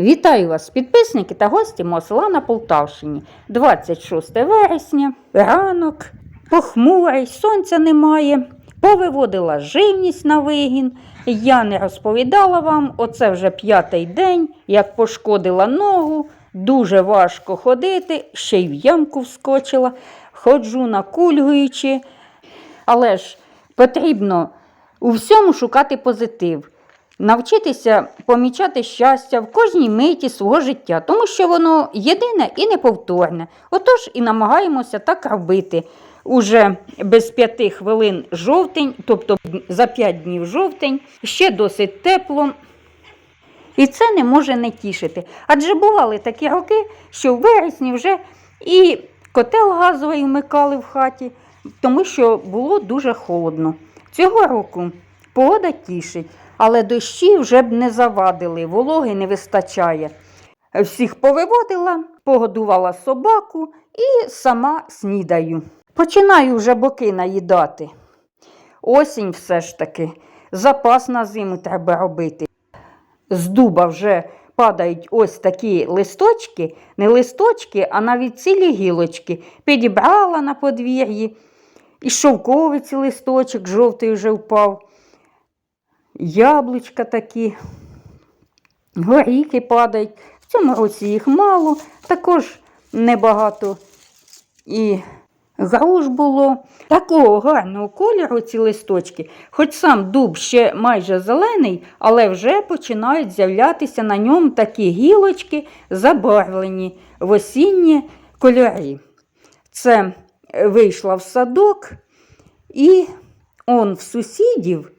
Вітаю вас, підписники та гості мого села на Полтавщині. 26 вересня, ранок, похмурий, сонця немає. Повиводила живність на вигін. Я не розповідала вам, оце вже п'ятий день, як пошкодила ногу, дуже важко ходити, ще й в ямку вскочила, ходжу накульгуючи. Але ж потрібно у всьому шукати позитив, навчитися помічати щастя в кожній миті свого життя, тому що воно єдине і неповторне. Отож і намагаємося так робити. Уже без п'яти хвилин жовтень, тобто за п'ять днів жовтень, ще досить тепло. І це не може не тішити. Адже бували такі роки, що в вересні вже і котел газовий вмикали в хаті, тому що було дуже холодно. Цього року погода тішить, але дощі вже б не завадили, вологи не вистачає. Всіх повиводила, погодувала собаку і сама снідаю. Починаю вже боки наїдати. Осінь все ж таки, запас на зиму треба робити. З дуба вже падають ось такі листочки, не листочки, а навіть цілі гілочки. Підібрала на подвір'ї. І шовковиці листочок жовтий вже впав. Яблучка такі, горіхи падають. В цьому році їх мало, також небагато і груш було. Такого гарного кольору ці листочки, хоч сам дуб ще майже зелений, але вже починають з'являтися на ньому такі гілочки, забарвлені в осінні кольори. Це вийшла в садок, і он в сусідів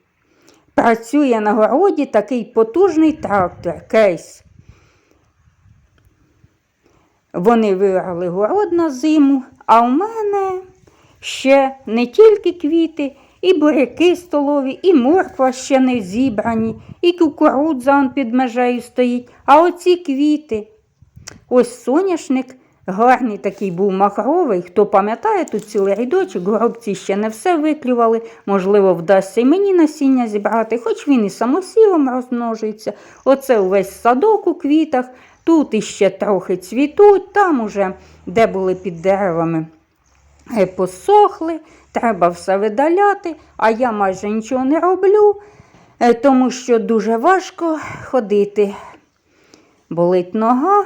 працює на городі такий потужний трактор, кейс. Вони виграли город на зиму, а в мене ще не тільки квіти, і буряки столові, і морква ще не зібрані, і кукурудза он під межею стоїть. А оці квіти. Ось соняшник гарний такий був махровий. Хто пам'ятає, тут цілий рядочок, горобці ще не все виклювали. Можливо, вдасться й мені насіння зібрати, хоч він і самосівом розмножується. Оце увесь садок у квітах. Тут іще трохи цвітуть, там уже, де були під деревами, е, посохли, треба все видаляти, а я майже нічого не роблю, е, тому що дуже важко ходити. Болить нога.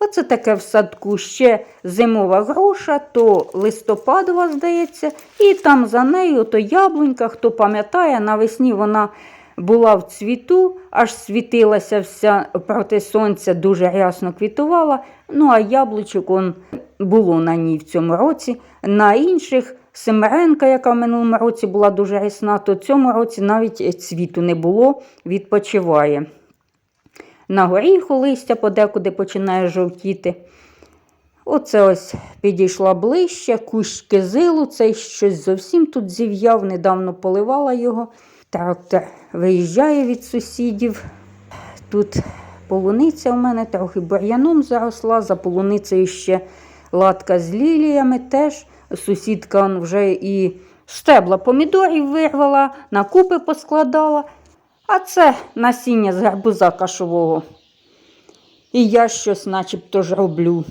Оце таке в садку ще зимова груша, то листопадова, здається, і там за нею то яблунька, хто пам'ятає, навесні вона була в цвіту, аж світилася вся проти сонця, дуже рясно квітувала. Ну, а яблучок он було на ній в цьому році. На інших Семеренка, яка в минулому році була дуже рясна, то в цьому році навіть цвіту не було, відпочиває. На горіху листя подекуди починає жовтіти. Оце ось підійшла ближче, кущ кизилу, цей щось зовсім тут зів'яв, недавно поливала його. Трактор виїжджає від сусідів. Тут полуниця у мене трохи бур'яном заросла, за полуницею ще латка з ліліями теж. Сусідка вже і стебла помідорів вирвала, на купи поскладала. А це насіння з гарбуза кашового. І я щось начебто ж роблю.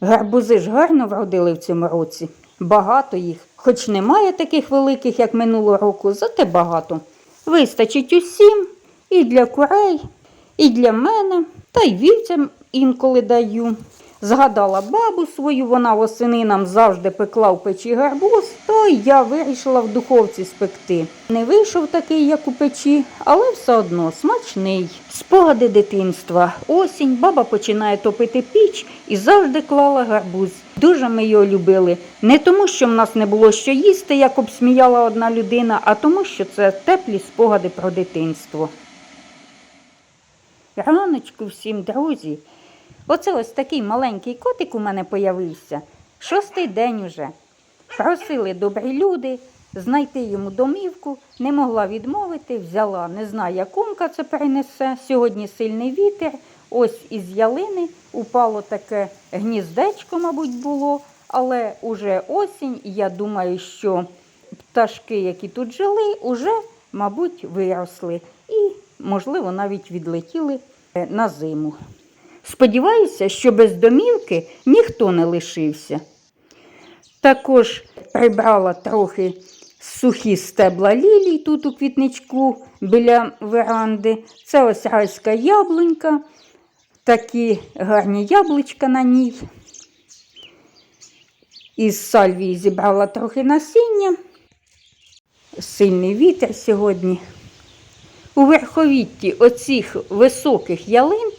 Гарбузи ж гарно вродили в цьому році. Багато їх, хоч немає таких великих, як минулого року, зате багато. Вистачить усім і для курей, і для мене, та й вівцям інколи даю. Згадала бабу свою, вона восени нам завжди пекла в печі гарбуз, то я вирішила в духовці спекти. Не вийшов такий, як у печі, але все одно смачний. Спогади дитинства. Осінь, баба починає топити піч і завжди клала гарбуз. Дуже ми його любили. Не тому, що в нас не було що їсти, як обсміяла одна людина, а тому, що це теплі спогади про дитинство. Раночку всім, друзі. Оце ось такий маленький котик у мене появився. Шостий день уже. Просили добрі люди знайти йому домівку, не могла відмовити, взяла, не знаю, як умка це принесе. Сьогодні сильний вітер. Ось із ялини упало таке гніздечко, мабуть, було, але уже осінь, і я думаю, що пташки, які тут жили, уже, мабуть, виросли і, можливо, навіть відлетіли е, на зиму. Сподіваюся, що без домівки ніхто не лишився. Також прибрала трохи сухі стебла лілій тут у квітничку біля веранди. Це ось райська яблунька, такі гарні яблучка на ній. Із сальвії зібрала трохи насіння. Сильний вітер сьогодні. У верховітті оцих високих ялин,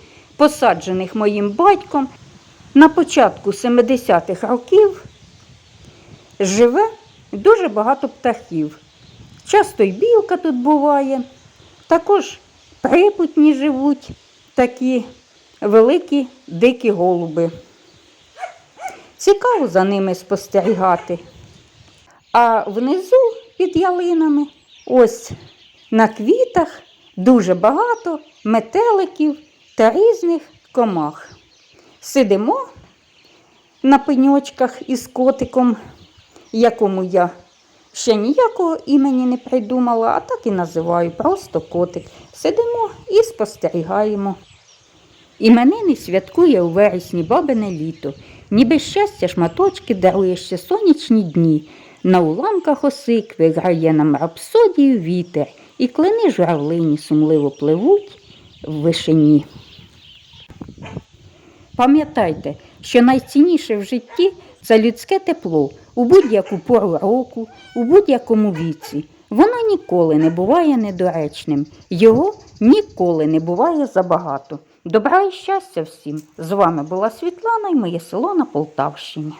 посаджених моїм батьком, на початку 70-х років живе дуже багато птахів. Часто й білка тут буває, також припутні живуть такі великі дикі голуби. Цікаво за ними спостерігати. А внизу під ялинами, ось на квітах, дуже багато метеликів та різних комах. Сидимо на пеньочках із котиком, якому я ще ніякого імені не придумала, а так і називаю просто котик. Сидимо і спостерігаємо. Іменини святкує у вересні бабине літо, ніби щастя шматочки дарує ще сонячні дні. На уламках осикви грає нам рапсодію вітер, і клини журавлині сумливо пливуть в вишині. Пам'ятайте, що найцінніше в житті це людське тепло у будь-яку пору року, у будь-якому віці. Воно ніколи не буває недоречним, його ніколи не буває забагато. Добра і щастя всім! З вами була Світлана і моє село на Полтавщині.